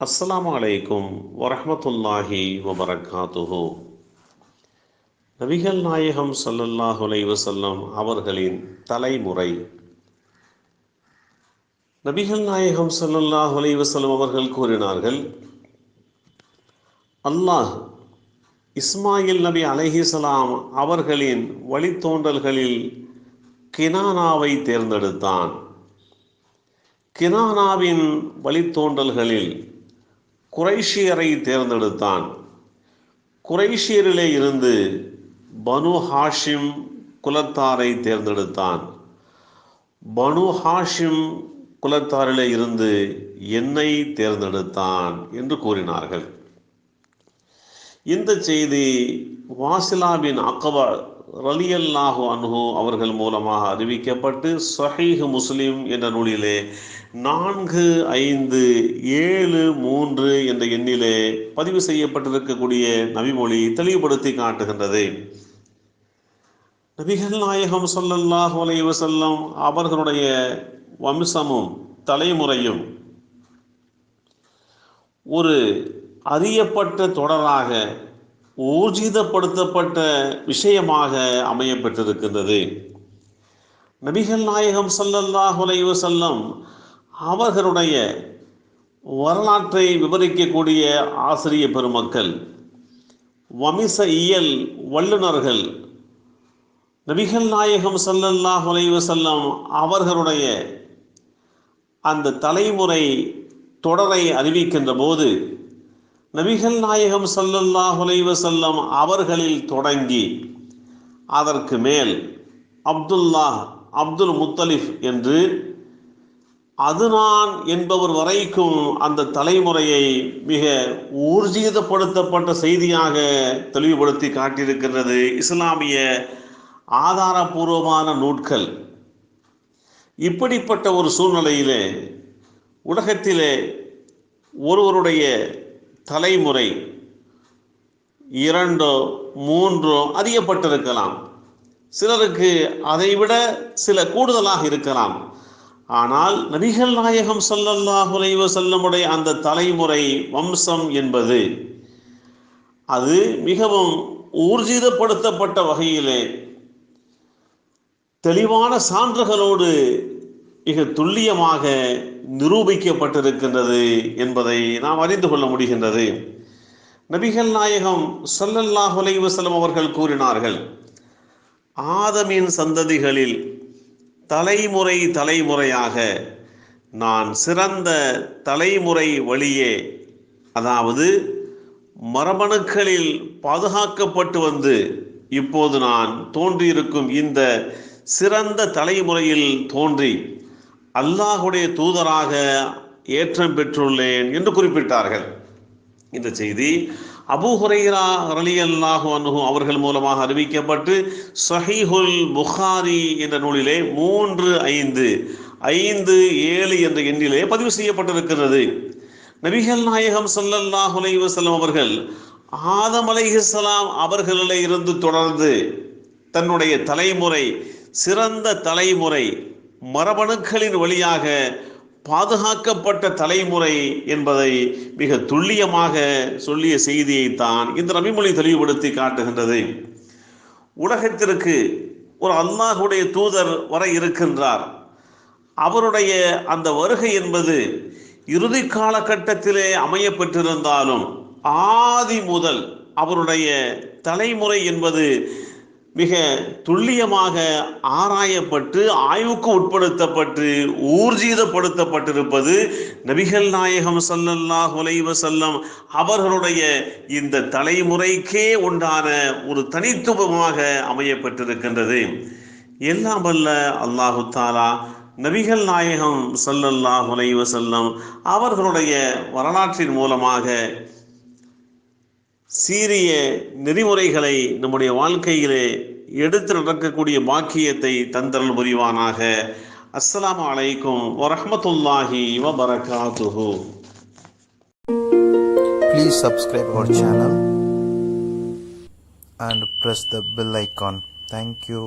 அஸ்லாம் வலைக்கும் வரமத்துல்லாஹி வபரகாத்துஹு நபிகள் நாயகம் சல்லல்லாஹ் வசல்லம் அவர்களின் தலைமுறை. நபிகள் நாயகம் சல்லல்லாஹ் வசல்லம் அவர்கள் கூறினார்கள் அல்லாஹ் இஸ்மாயில் நபி அலஹிசலாம் அவர்களின் வழித்தோன்றல்களில் கினானாவை தேர்ந்தெடுத்தான். கினானாவின் வழித்தோன்றல்களில் குறைஷியரை தேர்ந்தெடுத்தான். குறைஷியரிலே இருந்து பனு ஹாஷிம் குலத்தாரை தேர்ந்தெடுத்தான். பனு ஹாஷிம் குலத்தாரிலே இருந்து என்னை தேர்ந்தெடுத்தான் என்று கூறினார்கள். இந்த செய்தி வாசிலாபின் அக்கபா ரலியல்லாஹு அன்ஹு அவர்கள் மூலமாக அறிவிக்கப்பட்டு சஹீஹ் முஸ்லிம் என்ற நூலிலே நான்கு ஐந்து ஏழு மூன்று என்ற எண்ணிலே பதிவு செய்யப்பட்டிருக்கக்கூடிய நபிமொழி தெளிவுபடுத்தி காட்டுகின்றது. நபிகள் நாயகம் சொல்லல்லாஹு அலைஹி செல்லும் அவர்களுடைய வம்சமும் தலைமுறையும் ஒரு அறியப்பட்ட தொடராக ஊர்ஜிதப்படுத்தப்பட்ட விஷயமாக அமையப்பெற்றிருக்கின்றது நபிகள் நாயகம் ஸல்லல்லாஹு அலைஹி செல்லம் அவர்களுடைய வரலாற்றை விவரிக்கக்கூடிய ஆசிரிய பெருமக்கள் வமிச இயல் வல்லுநர்கள் நபிகள் நாயகம் ஸல்லல்லாஹு அலைஹி செல்லம் அவர்களுடைய அந்த தலைமுறை தொடரை அறிவிக்கின்ற போது நபிகள் நாயகம் ஸல்லல்லாஹு செல்லம் அவர்களில் தொடங்கி அதற்கு மேல் அப்துல்லாஹ் அப்துல் முத்தலிஃப் என்று அதுனான் என்பவர் வரைக்கும் அந்த தலைமுறையை மிக ஊர்ஜிதப்படுத்தப்பட்ட செய்தியாக தெளிவுபடுத்தி காட்டியிருக்கின்றது. இஸ்லாமிய ஆதாரபூர்வமான நூட்கள் இப்படிப்பட்ட ஒரு சூழ்நிலையிலே உலகத்திலே ஒருவருடைய தலைமுறை. இரண்டோ மூன்றோ அறியப்பட்டிருக்கலாம் சிலருக்கு அதைவிட சில கூடுதலாக இருக்கலாம். ஆனால் நபிகள் நாயகம் ஸல்லல்லாஹு செல்லமுடைய அந்த தலைமுறை வம்சம் என்பது அது மிகவும் ஊர்ஜிதப்படுத்தப்பட்ட வகையிலே தெளிவான சான்றுகளோடு மிக துல்லியமாக நிரூபிக்கப்பட்டிருக்கின்றது என்பதை நாம் அறிந்து கொள்ள முடிகின்றது. நபிகள் நாயகம் ஸல்லல்லாஹு அலைஹி அவர்கள் கூறினார்கள் ஆதமின் சந்ததிகளில் தலைமுறை தலைமுறையாக நான் சிறந்த தலைமுறை வழியே அதாவது மரபணுக்களில் பாதுகாக்கப்பட்டு வந்து இப்போது நான் தோன்றியிருக்கும் இந்த சிறந்த தலைமுறையில் தோன்றி அல்லாஹுடைய தூதராக ஏற்றம் பெற்றுள்ளேன் என்று குறிப்பிட்டார்கள். இந்த செய்தி அபு ஹுரைரா ரலியல்லாஹு அனுகு அவர்கள் மூலமாக அறிவிக்கப்பட்டு சஹீஹுல் புகாரி என்ற நூலிலே மூன்று ஐந்து ஐந்து ஏழு என்ற எண்ணிலே பதிவு செய்யப்பட்டிருக்கிறது. நபிகள் நாயகம் ஸல்லல்லாஹு அலைஹி அவர்கள் ஆதம் அலைஹிஸ்ஸலாம் அவர்களிலே இருந்து தொடர்ந்து தன்னுடைய தலைமுறை சிறந்த தலைமுறை மரபணுக்களின் வழியாக பாதுகாக்கப்பட்ட தலைமுறை என்பதை மிக துல்லியமாக சொல்லிய செய்தியைத்தான் இந்த நபிமொழி தெளிவுபடுத்தி காட்டுகின்றது. உலகத்திற்கு ஒரு அல்லாஹுடைய தூதர் வர இருக்கின்றார். அவருடைய அந்த வருகை என்பது இறுதி காலகட்டத்திலே அமையப்பெற்றிருந்தாலும் ஆதி முதல் அவருடைய தலைமுறை என்பது மிக துல்லியமாக ஆராயப்பட்டு ஆய்வுக்கு உட்படுத்தப்பட்டு ஊர்ஜிதப்படுத்தப்பட்டிருப்பது நபிகள் நாயகம் சல்லல்லாஹ் அலைஹி செல்லம் அவர்களுடைய இந்த தலைமுறைக்கே உண்டான ஒரு தனித்துவமாக அமையப்பட்டிருக்கின்றது. எல்லாம் வல்ல அல்லாஹு தாலா நபிகள் நாயகம் சல்லல்லாஹ் அலைஹி செல்லம் அவர்களுடைய வரலாற்றின் மூலமாக சீரிய நெறிமுறைகளை நம்முடைய வாழ்க்கையிலே எடுத்து நடக்கக்கூடிய பாக்கியத்தை தந்தரல் புரிவானாக. அஸ்ஸலாமு அலைக்கும் வரமத்துல்லாஹி வபரகாத்துஹு. Please subscribe our channel and press the bell icon. Thank you